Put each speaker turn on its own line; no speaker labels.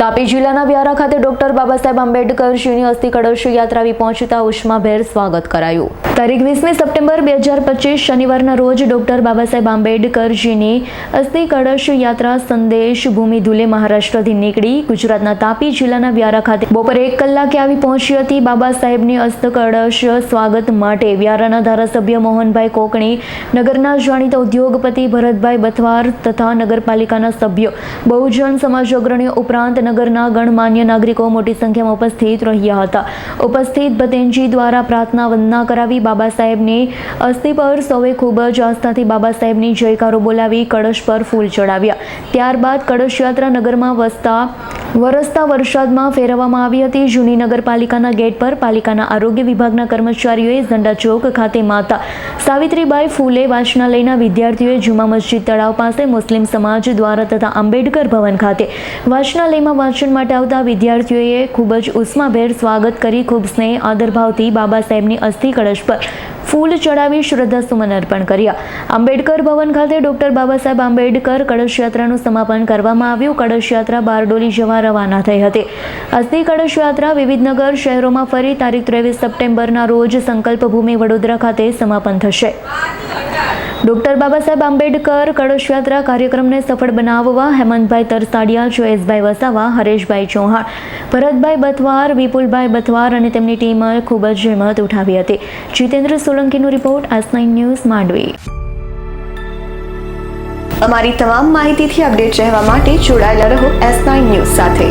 તાપી જિલ્લાના વ્યારા ખાતે ડોક્ટર બાબા સાહેબ આંબેડકરજીની અસ્થિ કળશ યાત્રા આવી પહોંચતા ઉષ્માભેર સ્વાગત કરાયું. તારીખ વીસમી સપ્ટેમ્બર બે હજાર પચીસ શનિવારના રોજ ડોક્ટર બાબા સાહેબ આંબેડકરજીની અસ્થિ કળશ યાત્રા સંદેશ ભૂમિ ધુલે મહારાષ્ટ્રથી નીકળી. ગુજરાતના તાપી જિલ્લાના વ્યારા ખાતે બપોરે એક કલાકે આવી પહોંચી હતી બાબા સાહેબની અસ્ત કળશ સ્વાગત માટે. વ્યારાના ધારાસભ્ય મોહનભાઈ કોકણી, નગરના જાણીતા ઉદ્યોગપતિ ભરતભાઈ બથવાર તથા નગરપાલિકાના સભ્યો બહુજન સમાજ અગ્રણીઓ ઉપરાંત નગરના ગણમાન્ય નાગરિકો મોટી સંખ્યામાં ઉપસ્થિત રહ્યા હતા. ઉપસ્થિત ભતેનજી દ્વારા પ્રાર્થના વંદના કરાવી બાબા સાહેબની અસ્થિ પર સૌએ ખૂબ જ આસ્થાથી બાબા સાહેબની જયકારો બોલાવી કળશ પર ફૂલ ચડાવ્યા. ત્યારબાદ કળશ યાત્રા નગરમાં વસતા વરસતા વરસાદમાં ફેરવવામાં આવી હતી. જૂની નગરપાલિકાના ગેટ પર પાલિકાના આરોગ્ય વિભાગના કર્મચારીઓએ ઝંડા ચોક ખાતે માતા સાવિત્રીબાઈ ફૂલે વાંચનાલયના વિદ્યાર્થીઓએ જુમા મસ્જિદ તળાવ પાસે મુસ્લિમ સમાજ દ્વારા તથા આંબેડકર ભવન ખાતે વાંચનાલયમાં વાંચન માટે આવતા વિદ્યાર્થીઓએ ખૂબ જ ઉષ્માભેર સ્વાગત કરી ખૂબ સ્નેહ, આદરભાવથી બાબા સાહેબની અસ્થિ કળશ પર ફૂલ ચડાવી શ્રદ્ધાસુમન અર્પણ કર્યા. આંબેડકર ભવન ખાતે ડોક્ટર બાબા સાહેબ આંબેડકર કળશયાત્રાનું સમાપન કરવામાં આવ્યું. કળશયાત્રા બારડોલી જવા રવાના થઈ હતી. અસ્થિ કળશયાત્રા વિવિધનગર શહેરોમાં ફરી તારીખ ત્રેવીસ સપ્ટેમ્બરના રોજ સંકલ્પ ભૂમિ વડોદરા ખાતે સમાપન થશે. ડોક્ટર બાબા સાહેબ આંબેડકર કળશયાત્રા કાર્યક્રમને સફળ બનાવવા હેમંતભાઈ તરસાડિયા, જયેશભાઈ વસાવા, હરેશભાઈ ચૌહાણ, ભરતભાઈ બથવાર, વિપુલભાઈ બથવાર અને તેમની ટીમે ખૂબ જ જહેમત ઉઠાવી હતી. Jitendra સોલંકીનો report S nine news Mandvi.
અમારી તમામ માહિતીથી અપડેટ રહેવા માટે જોડાયેલા રહો એસ નાઇન ન્યૂઝ સાથે.